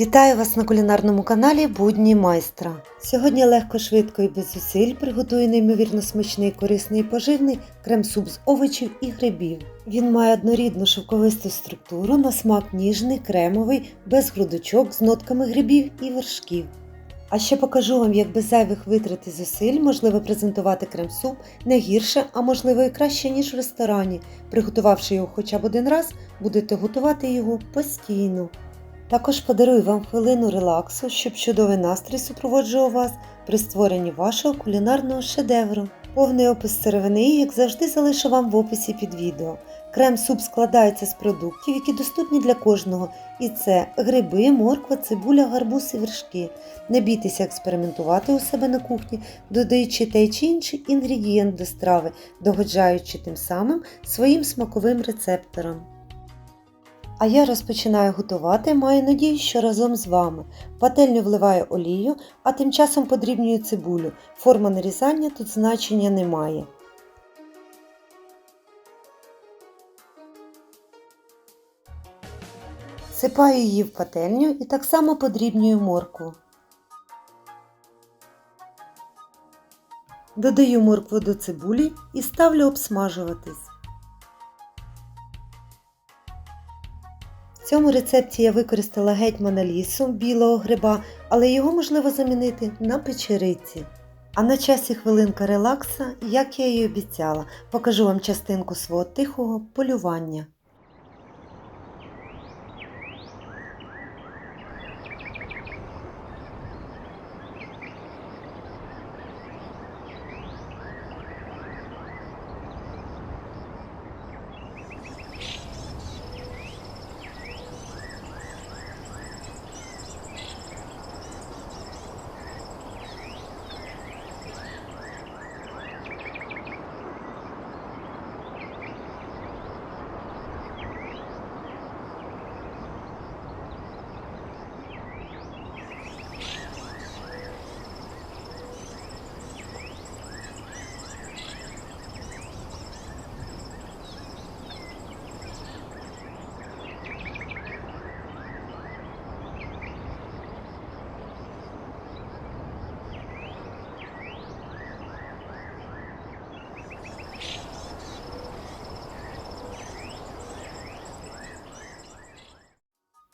Вітаю вас на кулінарному каналі Будні майстра. Сьогодні легко, швидко і без зусиль приготую неймовірно смачний, корисний і поживний крем-суп з овочів і грибів. Він має однорідну шовковисту структуру, на смак ніжний, кремовий, без грудочок з нотками грибів і вершків. А ще покажу вам, як без зайвих витрат і зусиль можливо презентувати крем-суп не гірше, а можливо і краще, ніж в ресторані. Приготувавши його хоча б один раз, будете готувати його постійно. Також подарую вам хвилину релаксу, щоб чудовий настрій супроводжував вас при створенні вашого кулінарного шедевру. Повний опис сировини, як завжди, залишу вам в описі під відео. Крем-суп складається з продуктів, які доступні для кожного, і це гриби, морква, цибуля, гарбуз і вершки. Не бійтеся експериментувати у себе на кухні, додаючи той чи інший інгредієнт до страви, догоджаючи тим самим своїм смаковим рецепторам. А я розпочинаю готувати, маю надію, що разом з вами. В пательню вливаю олію, а тим часом подрібнюю цибулю. Форма нарізання тут значення не має. Сипаю її в пательню і так само подрібнюю моркву. Додаю моркву до цибулі і ставлю обсмажуватись. Цьому рецепті я використала гетьмана лісу білого гриба, але його можливо замінити на печериці. А на часі хвилинка релакса, як я і обіцяла, покажу вам частинку свого тихого полювання.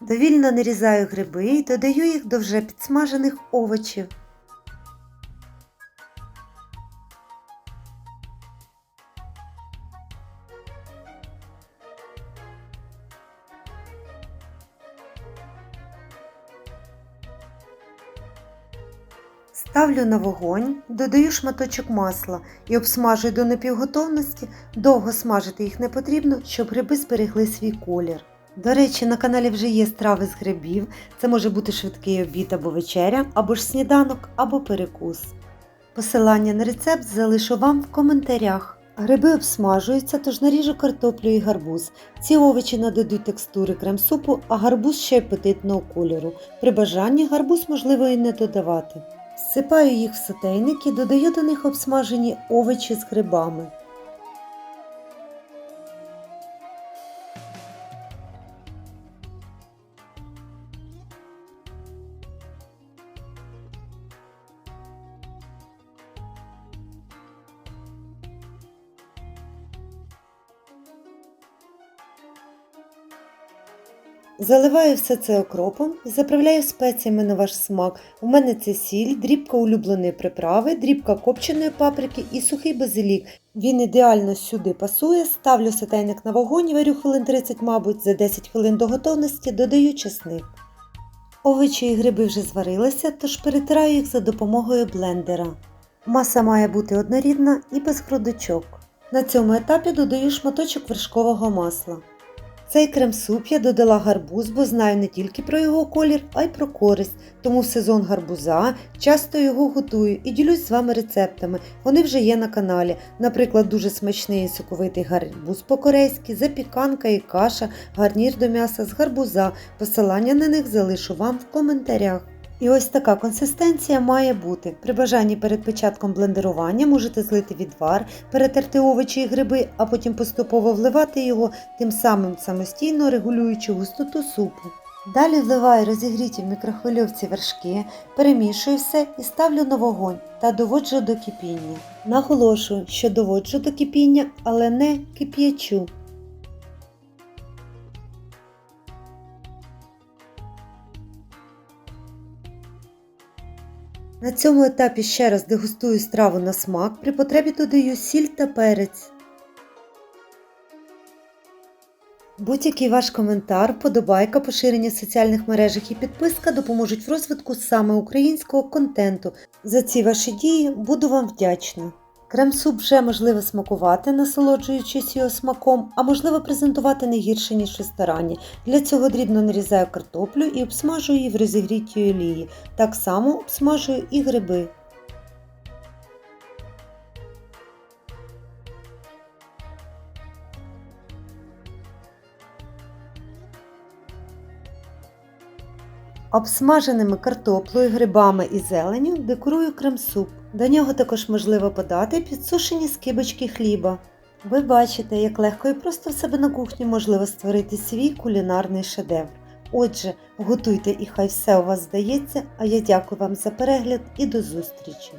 Довільно нарізаю гриби і додаю їх до вже підсмажених овочів. Ставлю на вогонь, додаю шматочок масла і обсмажую до напівготовності. Довго смажити їх не потрібно, щоб гриби зберегли свій колір. До речі, на каналі вже є страви з грибів. Це може бути швидкий обід або вечеря, або ж сніданок, або перекус. Посилання на рецепт залишу вам в коментарях. Гриби обсмажуються, тож наріжу картоплю і гарбуз. Ці овочі нададуть текстури крем-супу, а гарбуз ще апетитного кольору. При бажанні гарбуз можливо і не додавати. Всипаю їх в сотейник і додаю до них обсмажені овочі з грибами. Заливаю все це окропом заправляю спеціями на ваш смак. У мене це сіль, дрібка улюбленої приправи, дрібка копченої паприки і сухий базилік. Він ідеально сюди пасує, ставлю сотейник на вогонь, варю хвилин 30, мабуть, за 10 хвилин до готовності додаю чесник. Овочі і гриби вже зварилися, тож перетираю їх за допомогою блендера. Маса має бути однорідна і без грудочок. На цьому етапі додаю шматочок вершкового масла. Цей крем-суп я додала гарбуз, бо знаю не тільки про його колір, а й про користь. Тому в сезон гарбуза часто його готую і ділюсь з вами рецептами. Вони вже є на каналі. Наприклад, дуже смачний і соковитий гарбуз по-корейськи, запіканка і каша, гарнір до м'яса з гарбуза. Посилання на них залишу вам в коментарях. І ось така консистенція має бути. При бажанні перед початком блендерування можете злити відвар, перетерти овочі і гриби, а потім поступово вливати його, тим самим самостійно регулюючи густоту супу. Далі вливаю розігріті в мікрохвильовці вершки, перемішую все і ставлю на вогонь та доводжу до кипіння. Наголошую, що доводжу до кипіння, але не кип'ячу. На цьому етапі ще раз дегустую страву на смак, при потребі додаю сіль та перець. Будь-який ваш коментар, подобайка, поширення в соціальних мережах і підписка допоможуть в розвитку саме українського контенту. За ці ваші дії буду вам вдячна. Крем-суп вже можливо смакувати, насолоджуючись його смаком, а можливо презентувати не гірше, ніж в ресторані. Для цього дрібно нарізаю картоплю і обсмажую її в розігрітій олії. Так само обсмажую і гриби. Обсмаженими картоплею, грибами і зеленю декорую крем-суп. До нього також можливо подати підсушені скибочки хліба. Ви бачите, як легко і просто в себе на кухні можливо створити свій кулінарний шедевр. Отже, готуйте і хай все у вас здається, а я дякую вам за перегляд і до зустрічі!